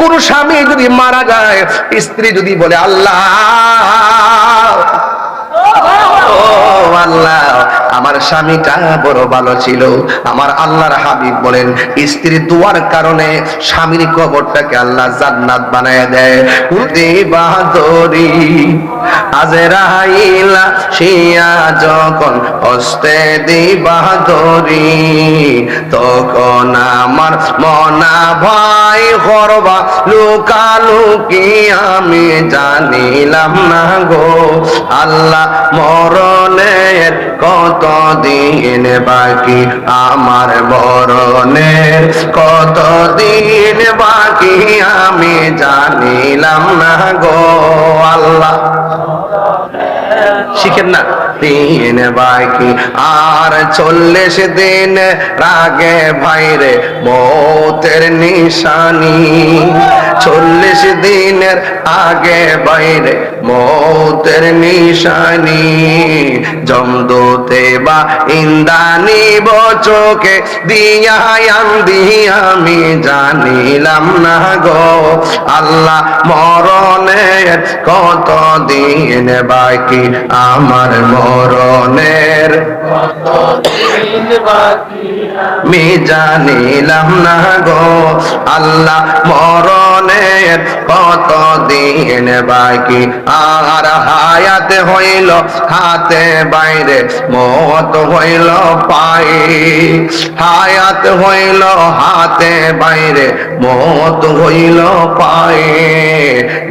কোন স্বামী যদি মারা যায় স্ত্রী যদি বলে আল্লাহ আল্লাহ আমার স্বামীটা বড় ভালো ছিল। আমার আল্লাহর হাবিব বলেন, স্ত্রী দুয়ার কারণে স্বামীর কবরটাকে আল্লাহ জান্নাত বানায় দেয়। উদি বাহাদুরি, আজরাইলা শিয়া তখন আমার মনা ভাই করবা লুকালুকি আমি জানিলাম না গো, আল্লাহ মরণের কত দিন বাকি আমার বরণের কতদিন বাকি আমি জানিলাম না গো আল্লাহ। শিখেন না। দিন বাকি আর চল্লিশ দিন রাগে ভাইরে মৌতের নিশানি। চল্লিশ দিনের আগে বাইরে মৌতের নিশানি। জমদোতে বা ইন্দানি বচোকে দিয়া আন্দি আমি জানিলাম না গো। আল্লাহ মরণের কত দিন বাকি আমার মরণের জানিলাম না গো, আল্লাহ মরণের কত দিন বাকি? আর হইল, হাতে বাইরে মত হইল পায়ে হায়াত হইল, হাতে বাইরে মত হইল পায়ে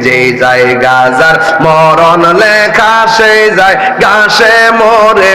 যে যার মরণ লেখা যায় গাছে মরে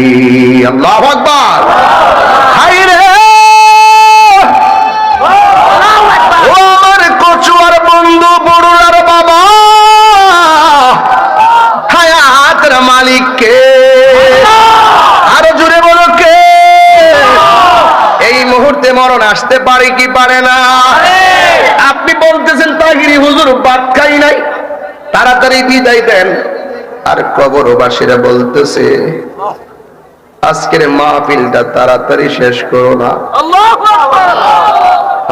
আল্লাহ আকবার। হাই রে আমার কচুয়ার বন্ধু, বড়ুয়ার বাবা। হায়াতের মালিক কে? আরও জুড়ে বলো কে? এই মুহূর্তে মরণ আসতে পারে কি পারে না? আপনি বলতেছেন, তাগিরি হুজুর বাদ খাই নাই। তাড়াতাড়ি বিদায় দেন। আর কবরবাসীরা বলতেছে আজকের মাহফিলটা তাড়াতাড়ি শেষ করো না।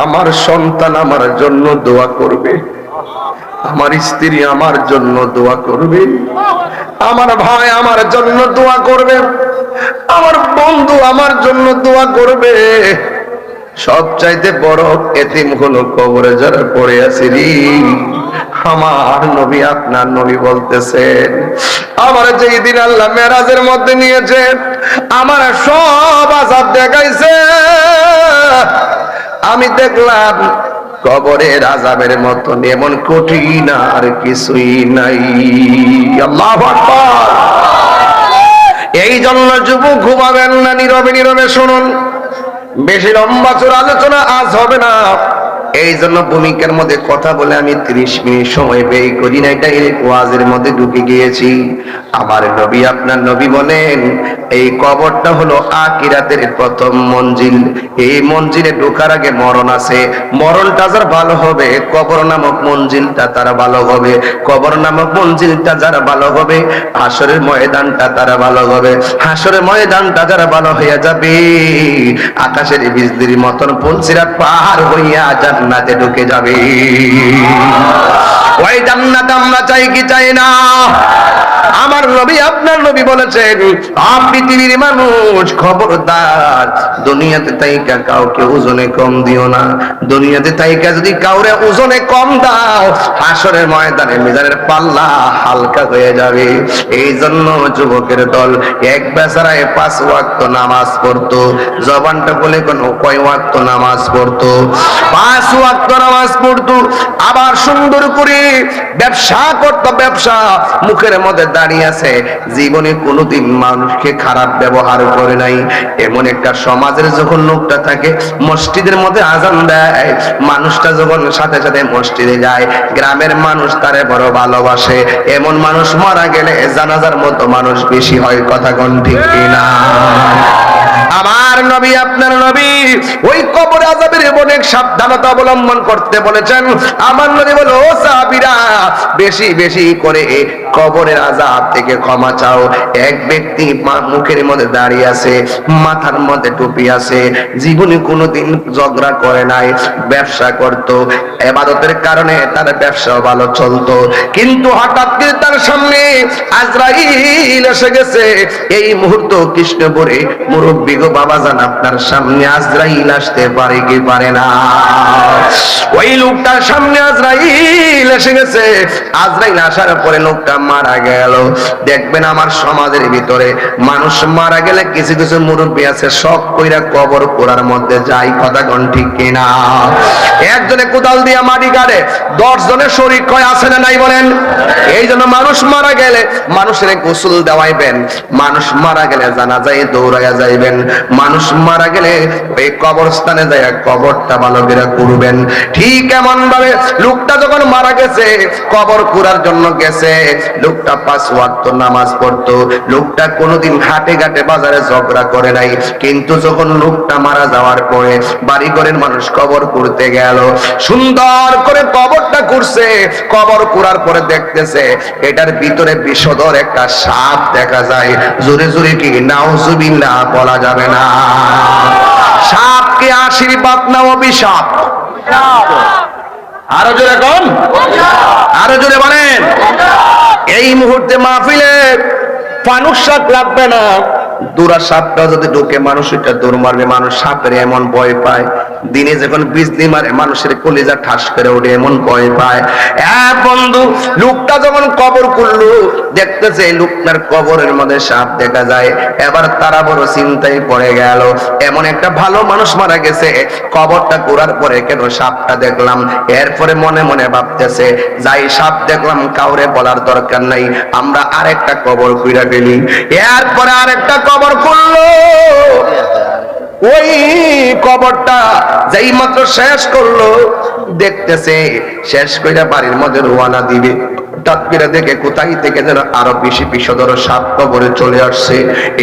আমার সন্তান আমার জন্য দোয়া করবে। আমার স্ত্রী আমার জন্য দোয়া করবে। আমার ভাই আমার জন্য দোয়া করবে। আমার বন্ধু আমার জন্য দোয়া করবে। সব চাইতে বড় এতিম হলো কবরে যারা পড়ে আছে আমার নবী আপনার নবী বলতেছেন, আমার যেই দিন আল্লাহ মেরাজের মধ্যে নিয়েছে আমার সব আজাব দেখাইছে। আমি দেখলাম কবরের আজাবের মতন এমন কঠিন আর কিছুই নাই। আল্লাহ এই জন্য যুবক ঘুমাবেন না, নীরবে নীরবে শুনুন। বেশি লম্বা চোর আলোচনা আজ হবে না। এই জন্য ভূমিকার মধ্যে কথা বলে আমি ত্রিশ মিনিট সময় ব্যয় করি না এটা ওয়াজের মধ্যে ঢুকে গিয়েছি। আমার নবী, আপনার নবী বলেন, এই কবরটা হলো আকিরাতের প্রথম মঞ্জিল। এই মঞ্জিলে ঢোকার আগে মরণ আছে। মরণটা যার ভালো হবে, কবর নামক মঞ্জিলটা তারা ভালো হবে। কবর নামক মঞ্জিলটা যারা ভালো হবে, হাসরের ময়দানটা তারা ভালো হবে। হাসরের ময়দানটা যারা ভালো হইয়া যাবে, আকাশের বিজলির মতন পুলসিরাত পাহাড় হইয়া জান্নাতে ঢুকে যাবে। ওই জান্নাত আমরা চাই কি চাই না? আমার নবী, আপনার নবী বলেছেন পৃথিবীর মানুষ খবরদার। দুনিয়াতে তাইকা কাউকে ওজনে কম দিও না। দুনিয়াতে তাইকা যদি কাউরে ওজনে কম দাও, হাসরের ময়দানে মিজানের পাল্লা হালকা হয়ে যাবে। এই জন্য যুবকের দল এক বেচারায় পাঁচ ওয়াক্ত নামাজ পড়তো। জবানটা বলে কোন কয় ওয়াক্ত নামাজ পড়তো? পাঁচ ওয়াক্ত নামাজ পড়তো। আবার সুন্দর করে ব্যবসা করতো, ব্যবসা মুখের মধ্যে দাঁড়িয়ে আছে। জীবনে কোনোদিন মানুষকে খারাপ ব্যবহার করে নাই। এমন একটা সমাজের যখন লোকটা থাকে, মসজিদের মধ্যে আজান দেয়। মানুষটা যখন সাথে সাথে মসজিদে যায়, গ্রামের মানুষ তারে বড় ভালোবাসে। এমন মানুষ মারা গেলে জানাজার মতো মানুষ বেশি হয়, কথা কোন ঠিক কিনা? আমার নবী, আপনার নবী, ওই কবর আজাবের অনেক সাবধানতা অবলম্বন করতে বলেছেন। আমার নবী বলো সাহাবীরা, বেশি বেশি করে কবরের আজাব থেকে ক্ষমা চাও। এক ব্যক্তি মুখের মধ্যে দাঁড়িয়ে আছে, মাথার মধ্যে টুপি আছে, জীবনে কোনোদিন ঝগড়া করে নাই, ব্যবসা করত, এবাদতের কারণে তার ব্যবসা ভালো চলতো। কিন্তু হঠাৎ করে তার সামনে আজরাইল এসে গেছে। এই মুহূর্ত কৃষ্ণপুরে মুরব্বী গো বাবা জান, আপনার সামনে আজরাইল আসতে পারে কি পারে না? ওই লোকটার সামনে আজরাইল এসে গেছে। আজরাইল আসার পরে লোকটা মারা গেল। দেখবেন আমার সমাজের ভিতরে মানুষ মারা গেলে কিছু কিছু মুরব্বী আছে, শখ কইরা কবর পোড়ার মধ্যে যাই কথা কোন ঠিক কিনা? একজনে কোদাল দিয়া মাটি কাটে দশ জনের শরীর কয় আছে না নাই বলেন? এই জন্য মানুষ মারা গেলে মানুষের গোসল দেওয়াইবেন। মানুষ মারা গেলে জানা যায় দৌড়াইয়া যাইবেন। মানুষ মারা গেলে ওই কবরস্থানে যায় কবরটা ভালো করে করবেন ঠিক এমন ভাবে লোকটা যখন মারা গেছে, কবর কুড়ার জন্য গেছে। লোকটা পাঁচ ওয়াক্ত নামাজ পড়তো। লোকটা কোনোদিন হাটে ঘাটে বাজারে ঝগড়া করে নাই। কিন্তু যখন লোকটা মারা যাওয়ার পরে বাড়ি ঘরের মানুষ কবর করতে গেল। সুন্দর করে কবরটা করছে কবর করার পরে দেখতেছে, এটার ভিতরে বিষধর একটা সাপ দেখা যায়। জোরে জোরে কি নাউজুবিল্লাহ বলা যাবে না। সাপকে আশীর্বাদ না অভিশাপ। আরও জোরে কম আরও জোরে বলেন। এই মুহূর্তে মাহফিলে ফানুসাক লাগবে না। দুরা সাপটা যদি ঢোকে, মানুষ এটা দৌড় মারবে, মানুষ সাপের এমন ভয় পায়। দিনে যখন বিজলি মারে, মানুষের কলিজা ঠাস করে ওঠে, এমন ভয় পায়। হ্যাঁ বন্ধু, লোকটা যখন কবর করল দেখতেছে লোকটার কবরের মধ্যে সাপ দেখা যায়। এবার তারা বড় চিন্তায় পড়ে গেল। এমন একটা ভালো মানুষ মারা গেছে। কবরটা করার পরে কেন সাপটা দেখলাম। এরপরে মনে মনে ভাবতেছে, যাই সাপ দেখলাম, কাউরে বলার দরকার নাই। আমরা আরেকটা কবর কইরা গেলি এরপরে আরেকটা কবর করল ওই কবরটা যেই মাত্র শেষ করল, দেখতেছে শেষ কইরা বাড়ির মধ্যে রোয়ানা দিবে। দেখে কোথায় থেকে যেন আরও বেশি সাপ কবরে চলে আসছে।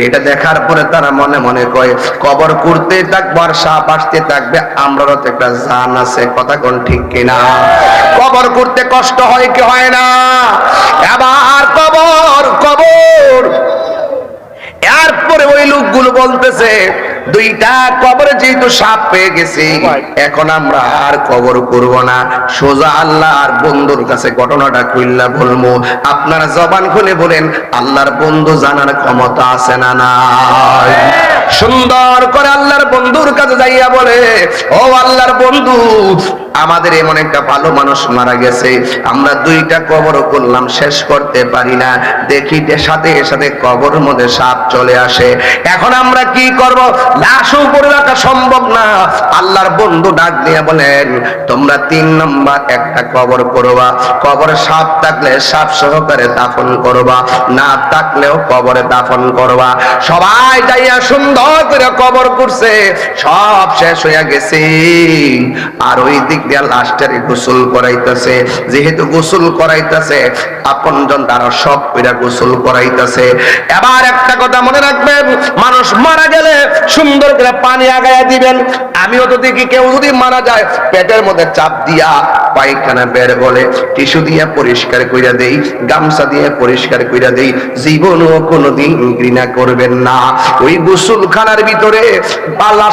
এটা দেখার পরে তারা মনে মনে কয়, কবর করতে থাকব আর সাপ আসতে থাকবে, আমরারও তো একটা জান আছে, কথা কোন ঠিক কিনা? কবর করতে কষ্ট হয় কি হয় না? এবার কবর কবর। এরপরে ওই লোকগুলো বলতেছে দুইটা কবরে যেহেতু সাপ পেয়ে গেছি এখন আমরা আর কবর করব না। সোজা আল্লাহ আর বন্ধুর কাছে ঘটনাটা কইল্লা বলব আপনারা জবান খুলে বলেন আল্লাহর বন্ধু জানার ক্ষমতা আছে না নাই? সুন্দর করে আল্লাহর বন্ধুর কাছে যাইয়া বলে, ও আল্লাহর বন্ধু, আমাদের এমন একটা ভালো মানুষ মারা গেছে। আমরা দুইটা কবর করলাম শেষ করতে পারি না। দেখি সাথে সাথে কবরের মধ্যে সাপ চলে আসে। এখন আমরা কি করব? লাশও উপরে রাখা সম্ভব না। আল্লাহর বন্ধু ডাক দিয়ে বলেন, তোমরা তিন নম্বর একটা কবর করবা কবরে সাপ থাকলে সাপ সহকারে দাফন করবা। না থাকলেও কবরে দাফন করবা। সবাই যাইয়া সুন্দর গোসল করাইতেছে। যেহেতু গোসল করাইতেছে, আপনজন তারা সব কইরা গোসল করাইতেছে। এবার একটা কথা মনে রাখবেন, মানুষ মারা গেলে সুন্দর করে পানি দিবেন। আমিও তো দেখি কেউ যদি মারা যায়, পেটের মধ্যে চাপ দিয়া পায়খানা বের বলে টিস্যু দিয়ে পরিষ্কার কইরা দেই, গামছা দিয়ে পরিষ্কার কইরা দেই, জীবনও কোনোদিন ঘৃণা করবেন না। ওই গোসল খানার ভিতরে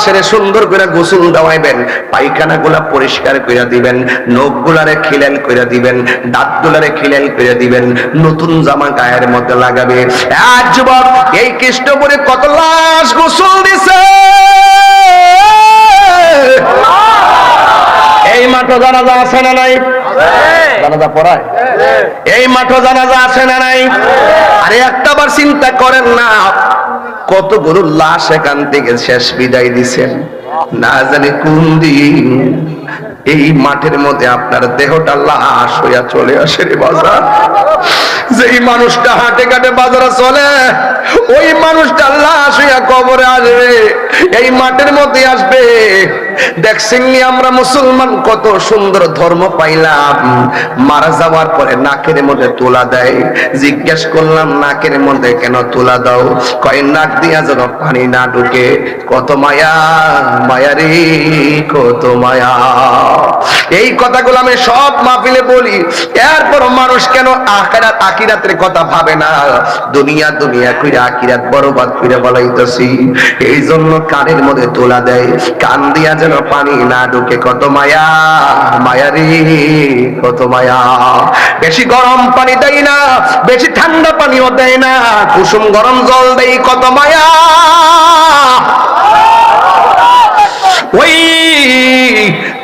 সেরে সুন্দর করে গোসল দেওয়াইবেন, পায়খানা গুলা পরিষ্কার কইরা দিবেন, নখ গুলারে খিলেল কইরা দিবেন, দাঁত গুলারে খিলেল কইরা দিবেন, নতুন জামা গায়ের মধ্যে লাগাবে। আজ যুবক এই কৃষ্ণপুরে কত লাশ গোসল দিছে? এই মাঠে জানাজা আছে না নাই? জানাজা পড়ায়? এই মাঠে জানাজা আছে না নাই? আরে একটা বার চিন্তা করেন না কত গরুর লাশ এখান থেকে শেষ বিদায় দিছেন না জানি কোন দিন। এই মাঠের মধ্যে আপনার দেহটা লাশ হইয়া চলে আসে রে বাজার। যেই মানুষটা হাটে কাটে বাজারে চলে, ওই মানুষটা লাশ হইয়া কবরে আসবে। এই মাঠের মধ্যে আসবে। দেখছেন নি আমরা মুসলমান, কত সুন্দর ধর্ম পাইলাম। মারা যাওয়ার পরে নাকের মধ্যে তোলা দেয়। জিজ্ঞেস করলাম, নাকের মধ্যে কেন তোলা দাও? কয়, নাক দিয়া যেন পানি না ঢুকে। কত মায়া মায়ারি কত মায়া। এই কথাগুলো আমি সব মাহফিলে বলি। এরপর মানুষ কেন আখিরাত আকিরাতের কথা ভাবে না? দুনিয়া দুনিয়া কইরা আকিরাত বরবাদ কইরা বলাইতেছি। এই জন্য কানের মধ্যে তোলা দেয়। কান দিয়া যেন পানি না ঢুকে। কত মায়া মায়া রে, কত মায়া। বেশি গরম পানি দেয় না, বেশি ঠান্ডা পানিও দেয় না। কুসুম গরম জল দেয় কত মায়া। ওই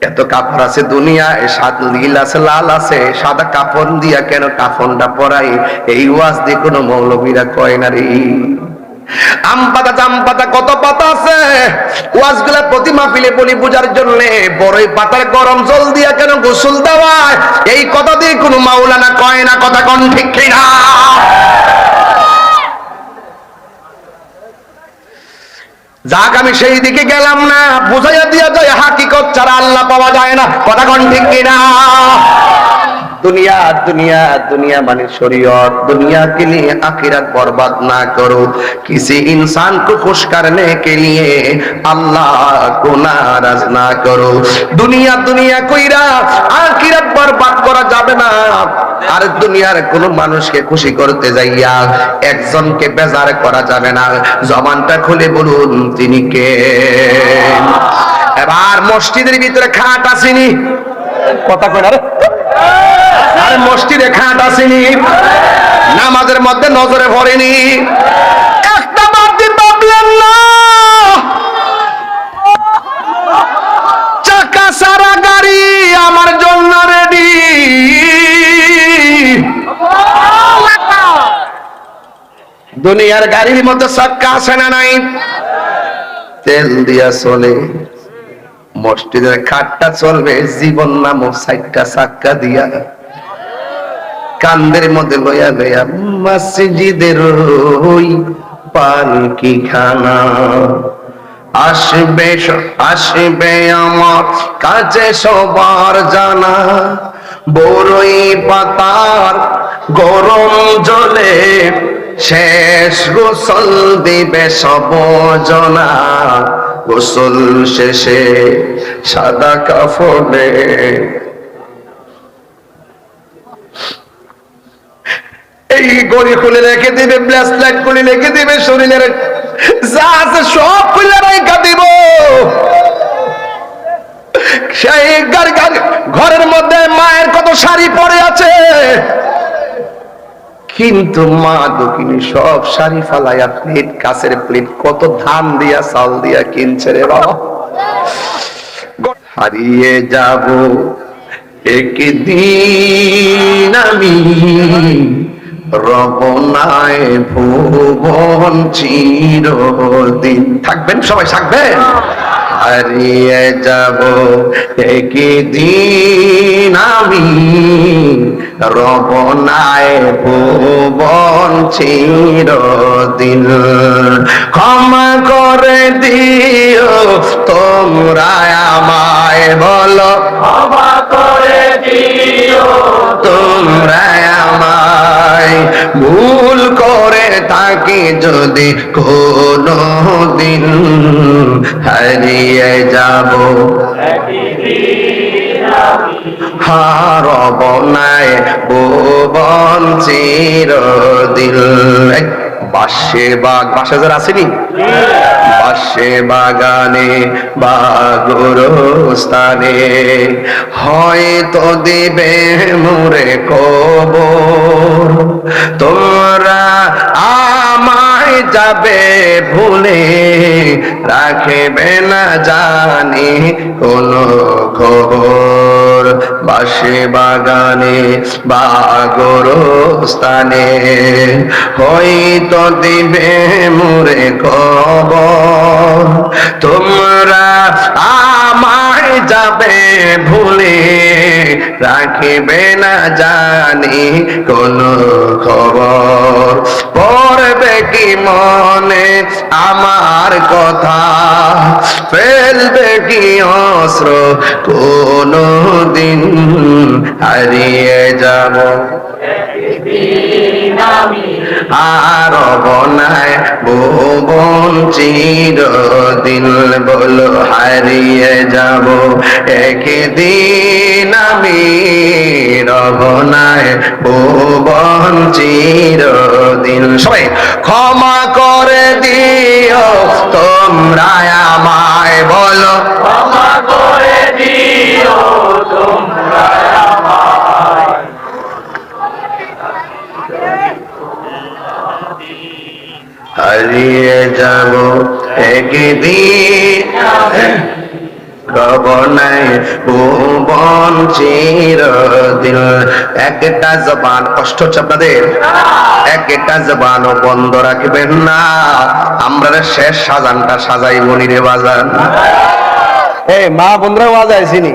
এত কাপড় আছে দুনিয়ায় সাত নীল আছে, লাল আছে, সাদা কাপড় দিয়া কেন কাফনটা পরাই? এই ওয়াজ দিয়ে কোনো মৌলবীরা কয় না রে। কত পাতা আছে? জন্য বড়ই গরম জল দিয়া কেন এই কথা দিয়ে কোনো মাওলানা কয় না, কথা কোন ঠিক না যাক, আমি সেই দিকে গেলাম না। বুঝাইয়া দিয়া যায়, হাকিকত ছাড়া আল্লাহ পাওয়া যায় না। কথা কন ঠিক কিনা? दुनिया दुनिया दुनिया माने शरीयत दुनिया के लिए आखिरत बर्बाद ना करो किसी इंसान को खुश करने के लिए अल्लाह को नाराज ना करो दुनिया दुनिया কইরা আখিরাত বরবাদ করা যাবে না আর দুনিয়ার কোন মানুষকে খুশি করতে যাইয়া একজনকে বেজার করা যাবে না জবানটা খুলে বলুন তিনি কে এবার মসজিদের ভিতরে খাট আসেনি কথা কই না রে আর মসজিদে খাট আসেনি, নামাজের মধ্যে নজরে ভরেনি দুনিয়ার গাড়ির মধ্যে চাক্কা আছে না নাই? তেল দিয়া চলে। মসজিদের খাটটা চলবে, জীবন নামক সাইটটা চাক্কা দিয়া। কান্দের মধ্যে লইয়া লইয়া, মসজিদের ওই পালকি খানা? আসবে আসবে আমার কাছে সবার জানা। বড়ই পাতার গরম জলে শেষ গোসল দিবে সব জনা। গোসল শেষে সাদা কাফনে এই গড়ি খুলে রেখে দিবে, ব্রেসলেট খুলে রেখে দিবে শরীরের, যা আছে সব খুলে রেখে দিব। সেই ঘরের মধ্যে মায়ের কত শাড়ি পরে আছে? কিন্তু মা দক্ষিণী সব শাড়ি ফালাইয়া প্লেট কাছের প্লেট, কত ধান দিয়া, চাল দিয়া কিনছে রে বাবা। হারিয়ে যাব একদিন আমি রবনায় ভুবন চিরদিন। থাকবেন সবাই, থাকবেন? হারিয়ে যাব একদিন আমি। রবনায় ভুবন চিরদিন। ক্ষমা করে দিও তোমরা আমায় বলো। ক্ষমা করে দিও। তোমরা আমায় ভুল করে থাকি যদি কোনো দিন। হারিয়ে যাব। হারব নাই ভুবন চিরদিন। বাসে বাগ বাসা যারা আসেনি বাসে বাগানে বাগরস্থানে। হয়তো দিবে মোরে কবর। তোমরা যাবে ভুলে রাখবে না জানি কোন খবর বাসে বাগানে বাগর বাগরস্থানে হয়তো দিবে মোরে কবর তোমরা আমায় যাবে ভুলে রাখিবে না জানি কোন খবর। পড়বে কি মনে আমার কথা? ফেলবে কি অস্ত্র? কোন দিন হারিয়ে যাব। আর বনায় ভুবন চিরদিন বলো হারিয়ে যাব। একদিন আমি রবনায় ভুবন চিরদিন। সবাই ক্ষমা করে দিও তোমরা আমায় বলো। ক্ষমা করে দিও তোমরা আমায় হারিয়ে যাব একদিন। কবনায় ভুবন চিরদিন। একটা জবান কষ্ট হচ্ছে আপনাদের? একটা জবান বন্ধ রাখবেন না। আমরা শেষ সাজানটা সাজাই মনিরে বাজান। এই মা বন্ধুরা বাজাইছিনি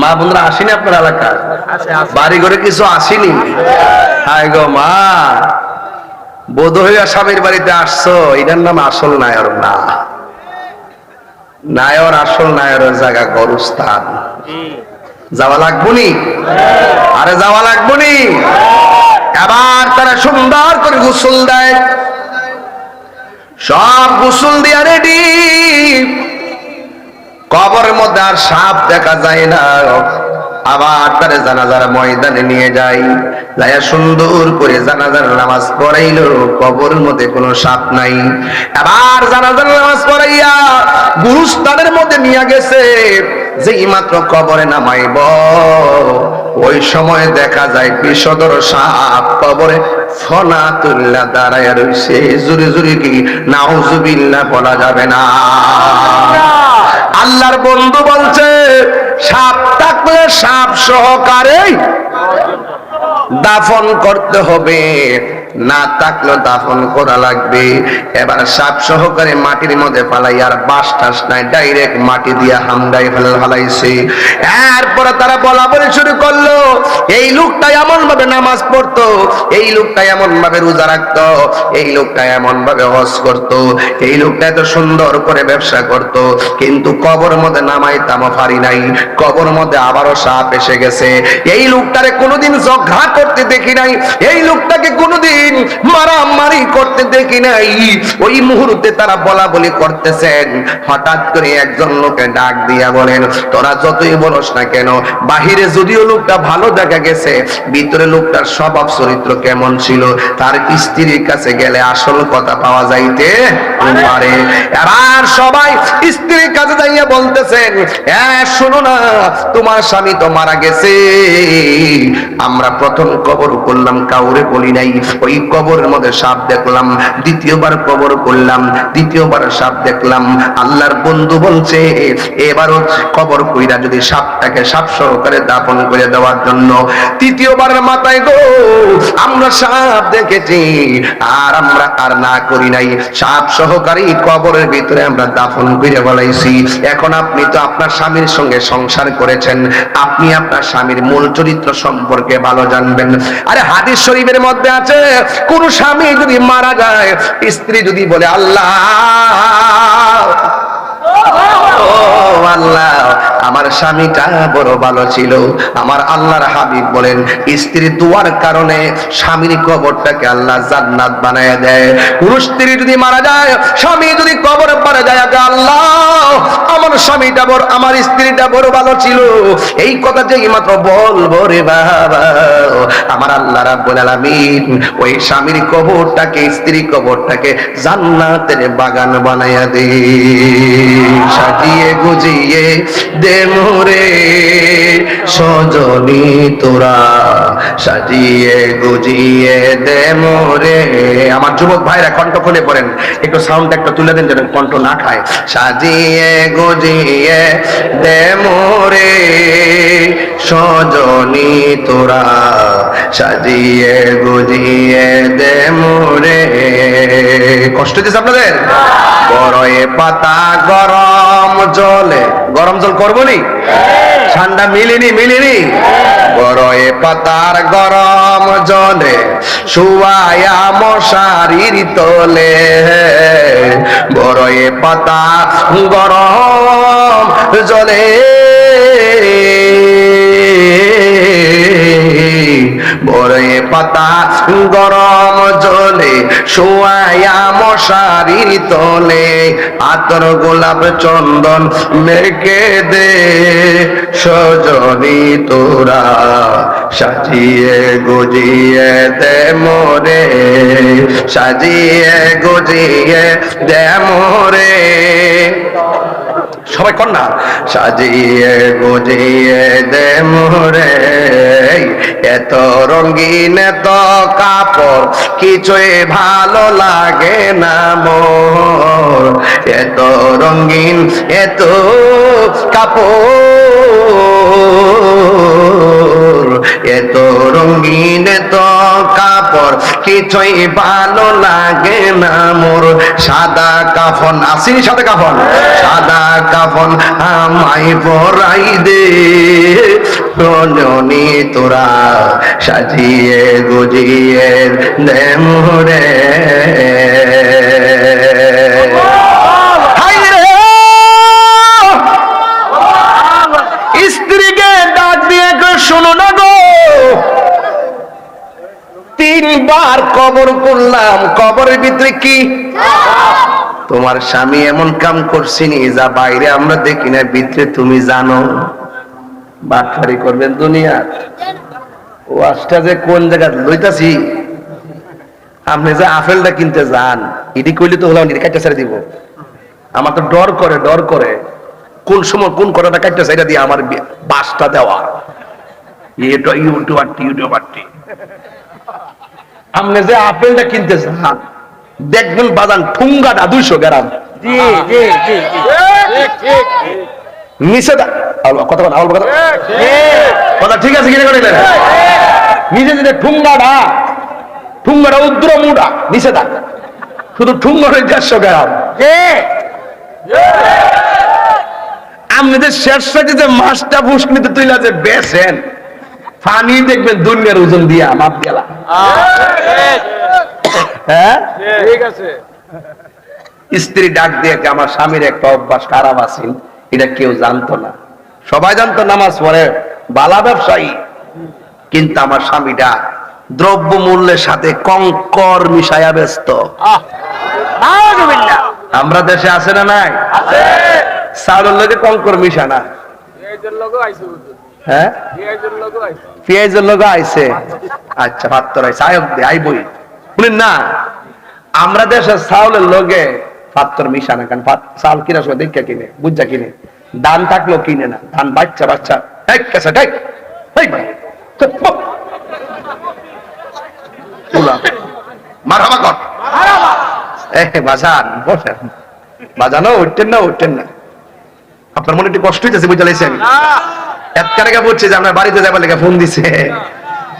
মা বন্ধুরা আসেনি আপনার এলাকায়? বাড়ি ঘরে কিছু আসেনি? হাই গো মা। বোধ হইয়া স্বামীর বাড়িতে আসছো। এটার নাম আসল নায়র না। নায়র আসল নায়রের জায়গা গরুস্থান। যাওয়া লাগবনি আরে যাওয়া লাগবনি এবার তারা সুন্দর করে গোসল দেয়। সব গোসল দিয়া রেডি। কবরের মধ্যে আর সাপ দেখা যায় না। আবার তারে জানাজার ময়দানে নিয়ে যাই। যাইয়া সুন্দর করে জানাজার নামাজ পড়াইলো কবরের মধ্যে কোনো সাপ নাই। আবার জানাজার নামাজ পড়াইয়া গুরুস্থানের মধ্যে নিয়ে গেছে, যেই মাত্র কবরে নামাইব। ওই সময় দেখা যায় বিষদর সাপ কবরে ফনা তুল্লা দাঁড়ায় রয়েছে জুড়ে জুড়ে কি নাউজুবিল্লাহ বলা যাবে না। আল্লাহর বন্ধু বলছে সাপ থাকলে সাপ সহকারে দাফন করতে হবে। না থাকলেও দাফন করা লাগবে। এবার সাপ সহকারে মাটির মধ্যে পালাই আর বাস টাস নাই, ডাইরেক্ট মাটি দিয়ে হামদাই ফেলে ফেলাইছে। এরপরে তারা বলা বলে শুরু করল, এই লোকটা এমন ভাবে নামাজ পড়তো, এই লোকটা এমন ভাবে রোজা রাখতো, এই লোকটা এমন ভাবে হজ করতো, এই লোকটা এত সুন্দর করে ব্যবসা করত, কিন্তু কবর মধ্যে নামাইতাম পারি নাই, কবর মধ্যে আবারও সাপ এসে গেছে। এই লোকটারে কোনোদিন জঘা করতে দেখি নাই। এই লোকটাকে কোনোদিন মারামারি করতে দেখি নাই। ওই মুহূর্তে তারা বলা বলি করতেছেন। হঠাৎ করে একজন লোকে ডাক দিয়া বলেন, তোরা যতই বলস না কেন, বাহিরে যদিও লোকটা ভালো দেখা গেছে, ভিতরে লোকটার স্বভাব চরিত্র কেমন ছিল? তার স্ত্রীর কাছে গেলে আসল কথা পাওয়া যাইতে পারে। আর সবাই স্ত্রীর কাছে যাইয়া বলতেছেন হ্যাঁ শোনো না, তোমার স্বামী তো মারা গেছে। আমরা প্রথম কবর করলাম, কাউরে বলি নাই। ওই কবরের মধ্যে সাপ দেখলাম, দ্বিতীয়বার কবর করলাম, দ্বিতীয়বার সাপ দেখলাম। আল্লাহর বন্ধু বলছে, এবারও কবর কইরা যদি সাপটাকে সাপ সহকারে দাপন করে দেওয়ার জন্য তৃতীয়বার মাথায় গো, আমরা সাপ দেখেছি, আর আমরা আর না করি নাই। সাপ সহকারী কবরের ভিতরে আমরা দাফন করে বলাইছি এখন আপনি তো আপনার স্বামীর সঙ্গে সংসার করেছেন, আপনি আপনার স্বামীর মূল চরিত্র সম্পর্কে ভালো জানবেন। আরে হাদিস শরীফের মধ্যে আছে কোন স্বামী যদি মারা যায় স্ত্রী যদি বলে আল্লাহ! আমার স্বামীটা বড় ভালো ছিল। আমার আল্লাহর হাবিব বলেন, স্ত্রী দুয়ার কারণে স্বামীর কবরটাকে আল্লাহ জান্নাত বানায় দেয়। পুরুষ স্ত্রী যদি মারা যায়, স্বামী যদি কবর পরে যায় আল্লাহ, আমার স্বামীটা বড়, আমার স্ত্রীটা বড় ভালো ছিল। এই কথা যে মাত্র বলব রে বাবা আমার আল্লাহ রাব্বুল আলামিন ওই স্বামীর কবরটাকে স্ত্রী কবরটাকে জান্নাতের বাগান বানায়া দে সাজিয়ে গুজিয়ে দে মোরে, সজনী তোরা। সাজিয়ে গুজিয়ে দে মোরে। আমার যুবক ভাইরা কণ্ঠ খুলে পড়েন, একটু সাউন্ড একটা তুলে দেন যেন কণ্ঠ না খায়। সাজিয়ে গুজিয়ে দে মোরে, সজনী তোরা। সাজিয়ে গুজিয়ে দে মোরে কষ্ট আপনাদের? পাতা গরম জলে। গরম জল করব নি? ঠান্ডা মিলিনি মিলিনি। বড়য়ে পাতার গরম জলে শুয়ায়া মশারির তলে। বড়য়ে পাতা গরম জলে পাতা গরম জলে, শোয়ায়া মশারির তলে, আতর গোলাপ চন্দন মেখে দে, সজনী তোরা সাজিয়ে গজিয়ে দে মোরে, সাজিয়ে গজিয়ে দে মোরে। সবাই না। সাজিয়ে গুজিয়ে দে মোরে, এত রঙিন এত কাপড়, কিছুই ভালো লাগে না মোর। এত রঙিন এত কাপড়, এত রঙিন এত কাপড়। কিছুই ভালো লাগে না মোর। সাদা কাফন, আসিনি সাদা কাফন? সাদা কাফন আমায় পরাই দে। তোরা সাজিয়ে গুজিয়ে দে মোরে। তিনবার কবর করলাম। কবরের ভিতরে কি? তোমার স্বামী এমন কাম করছিনি যা বাইরে আমরা দেখি না, ভিতরে তুমি জানো। বাটফারি করবেন দুনিয়ার ওয়াজটা যে কোন জায়গা লইতাছি? আপনি যে আপেলটা কিনতে যান, ইডি কইলে তো হলাম ইডি কাটতে ছেড়ে দিব। আমার তো ডর করে ডর করে। কোন সময় কোন করাটা কাটতে ছেড়ে দিয়ে আমার বাসটা দেওয়া। এটা ইউটিউবারটি ইউটিউবারটি। আপনি যে আপেলটা কিনতে যান দেখবেন বাজান ঠুঙ্গাটা দুইশো গ্রাম। নিচে কথা বল, কথা কথা ঠিক আছে কিনে করে নিচে যেটা ঠুঙ্গাটা ঠুঙ্গাটা উদ্র মুডা নিচে দা শুধু ঠুঙ্গাটা দেড়শো গ্রাম। আপনি যে শেষ সাথে যে মাছটা ফুসকুনিতে তুইলা যে বেছেন পানি দেখবেন দুনিয়ার ওজন দিয়া মাপ গেলা হ্যাঁ? ঠিক আছে। স্ত্রী ডাক দিয়ে আমার স্বামীর একটা অভ্যাস খারাপ আছেন এটা কেউ জানতো না। সবাই জানতো নামাজ পড়ে বালা ব্যবসায়ী। কিন্তু আমার স্বামীটা দ্রব্য মূল্যের সাথে কঙ্কর মিশায়া ব্যস্ত। আমরা দেশে আছে না নাই? চাউলের লোকে কঙ্কর মিশা হ্যাঁ? পেঁয়াজের লোক আইছে। আচ্ছা পাত্তর আইছে। আয়ক দে আইবই শুনেন না আমরা দেশের চাউলের লোকে পাত্তর কিনা? সময় দেখা কিনে বুঝা কিনে। থাকলেও কিনে না। ধান বাচ্চা বাচ্চা। ঠিক। মারহাবা কর। বাজান বসেন। বাজানো উঠতেন না উঠতেন না। আপনার মনে একটু কষ্ট হইতেছে বুঝা লাইছেন? এতকারে বলছে যে আপনার বাড়িতে যাবার লেগে ফোন দিছে।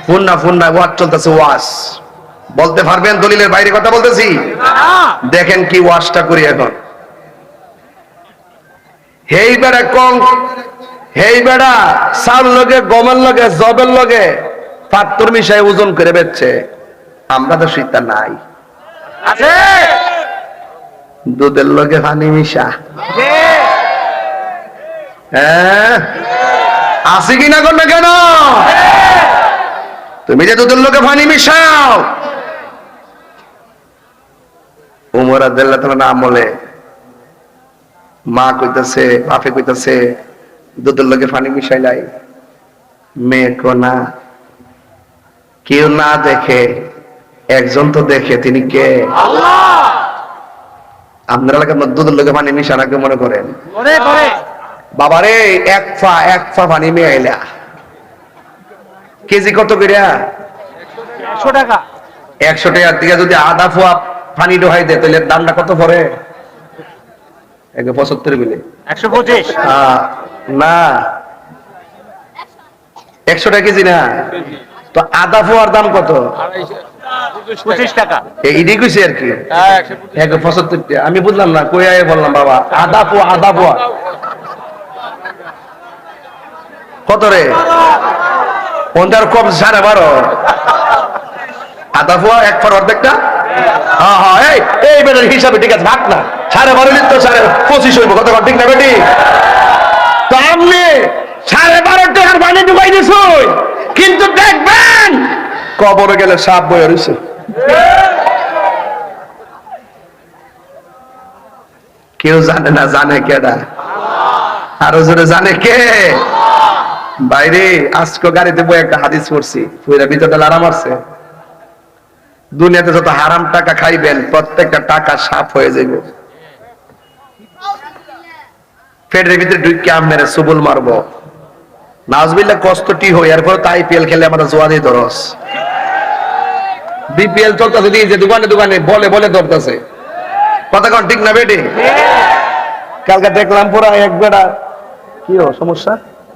ফোন না ফোন না ওয়াজ চলতেছে ওয়াজ। বলতে পারবেন দলিলের বাইরে কথা বলতেছি? দেখেন কি ওয়াজটা করি এখন। হেই বেড়া কম হেই বেড়া সার লগে গমের লগে জবের লগে পাত্তর মিশায় ওজন করে বেচছে। আমরা তো শীতটা নাই। আছে। দুধের লগে পানি মিশা। হ্যাঁ? আছে কি না করবে কেন? তুমি যে দুধের লোকে পানি মিশাও। উমর আদাল্লাহ নাম বলে মা কইতাছে বাপে কইতাছে দুধের লগে পানি মিশাইলাই মেয়ে কো না কেউ না দেখে একজন তো দেখে তিনি কে? আপনারা দুধের লগে পানি মিশানাকে মনে করেন। করে করে বাবারে এক ফা এক ফা পানি মেয়ে আইলা। কেজি কত করিয়া একশো টাকা। একশো টাকার দিকে যদি আধা ফোয়া পানি ডোহাই দেয় তাহলে দামটা কত পড়ে? একশো পঁচাত্তর মিলে একশো পঁচিশ। না। একশো টাকা কেজি না? তো আধা ফোয়ার দাম কত? পঁচিশ টাকা। এই ইডি কইছে আর কি। হ্যাঁ আমি বুঝলাম না কই আয়ে বললাম বাবা। আধা পোয়া আধা পোয়া কত রে কম সাড়ে বারো। আধা পোয়া এক ফর অর্ধেকটা? হ্যাঁ হ্যাঁ কিন্তু দেখবেন কবরে গেলে সাপ বয়ে রয়েছে কেউ জানে না, জানে কেডা? আরও জোরে জানে কে? বাইরে আজকে গাড়িতে বই একটা হাদিস পড়ছি পুরা ভিতরটা লারা মারছে। দুনিয়াতে যত হারাম টাকা খাইবেন প্রত্যেকটা টাকা সাফ হয়ে যাবে পেটের ভিতরে ঢুকে মেরে সুবুল মারবো। নাজবিল্লা কষ্টটি হই এরপর তাই পিএল খেলে আমরা জোয়া দিয়ে ধরস বিপিএল চলতেছে দিয়ে যে দোকানে দোকানে বলে বলে ধরতেছে। কথা কন ঠিক না বেটি? কালকে দেখলাম পুরা এক বেড়া কি সমস্যা?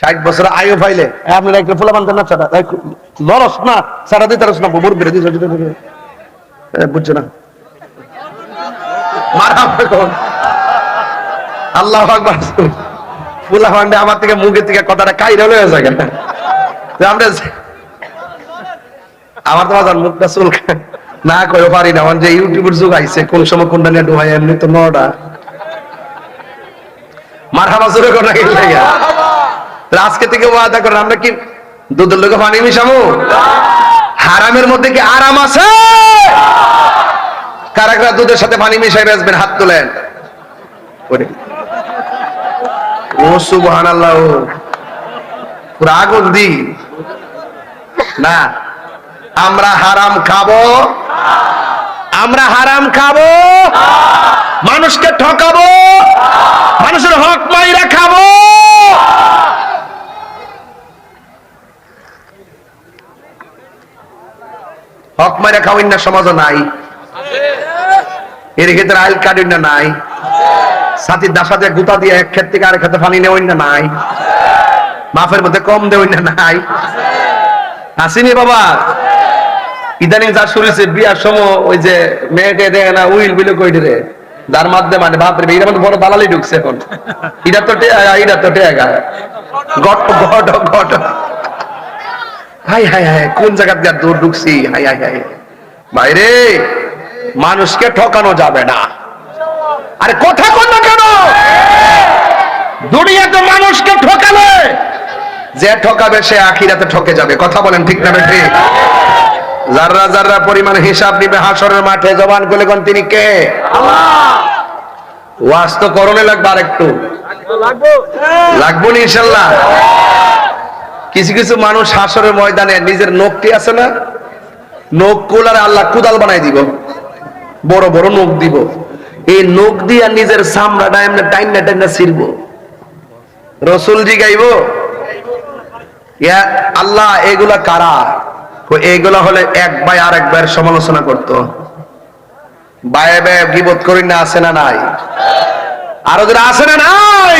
ষাট বছর আয়ু পাইলে। এ, আপনারা একটা ফুলা বান্ধব না ছাড়া। লরস না ছাড়া দিতে না বোর বেড়ে দিতে বুঝছ না? মারা আল্লাহ আকবার। ফুলা ভান্ডে আমার থেকে মুখের থেকে কথাটা কাইরে হয়ে যায় আমরা আমার তো বাজার মুখটা চুল না করে পারি না যে ইউটিউবের যুগ আইছে কোন সময় কোনটা নিয়ে ডুবাই এমনি তো নটা। মার হাবা জোরে করে গেল আজকে থেকে ওয়াদা করেন, আমরা কি দুধের লোকে পানি মিশামো হারামের মধ্যে কি আরাম আছে? কারাকরা দুধের সাথে পানি মিশাই বেসবেন হাত তোলেন। না, আমরা হারাম খাব। আমরা হারাম খাব। মানুষকে ঠকাবো। মানুষের হক মাইরা খাব। হক মাইরা খাওয়াই না সমাজ নাই। এর ক্ষেত্রে আইল কাটুই না, নাই। সাথীর দাসা দিয়ে গুতা দিয়ে এক ক্ষেত থেকে আরেক ক্ষেত্রে পানি নেওয়াই না, নাই। মাফের মধ্যে কম দেওয়াই না, নাই। আসিনি বাবা। ইদানিং যা শুনেছে বিয়ার সময় ওই যে মেয়েটে দেখে না, উইল বিলে কই রে? যার মাধ্যমে মানে বাপরে এর মধ্যে বড় দালালি ঢুকছে এখন। এটা তো এটা তো টেগা গট গট গট। হাই হাই হাই কোন জায়গা দিয়ে দূর ঢুকছি? হাই হাই হাই। বাইরে মানুষকে ঠকানো যাবে না। আরে কথা না কেন? দুনিয়াতে মানুষকে ঠকালে যে ঠকাবে সে আখিরাতে ঠকে যাবে। কথা বলেন ঠিক না ঠিক যাররা যাররা পরিমাণ হিসাব নিবে হাসরের মাঠে জবান করলে কোন তিনি কে? ওয়াজ তো করণে লাগবে আর একটু লাগবো লাগবো ইনশাল্লাহ? কিছু কিছু মানুষ হাসরের ময়দানে নিজের নখটি আছে না? নখ কুলারে আল্লাহ কুদাল বানাই দিব। বড় বড় নখ দিব। এই নখ দিয়া নিজের সামরাটা এমনি টাইনা টাইনা ছিড়ব। রসুল জি গাইব আল্লাহ, এগুলা কারা? এগুলা হলে এক ভাই আর এক ভাইয়ের সমালোচনা করতো। বায়ে বায়ে গিবত করি না আছে না নাই? আরও যারা আছে না নাই?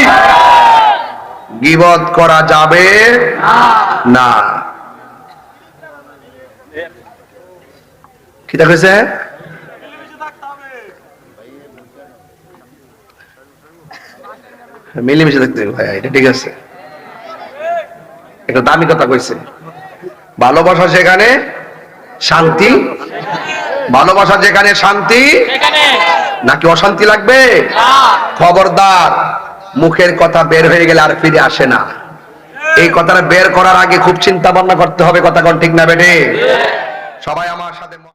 গিবত করা যাবে না। কি দেখেছে মিলেমিশে হবে ভাই এটা ঠিক আছে। এটা দামি কথা কইছে। ভালোবাসা যেখানে শান্তি। ভালোবাসা যেখানে শান্তি। নাকি অশান্তি লাগবে? খবরদার। মুখের কথা বের হয়ে গেলে আর ফিরে আসে না। এই কথাটা বের করার আগে খুব চিন্তা ভাবনা করতে হবে, কথা কোন ঠিক না বেটে সবাই আমার সাথে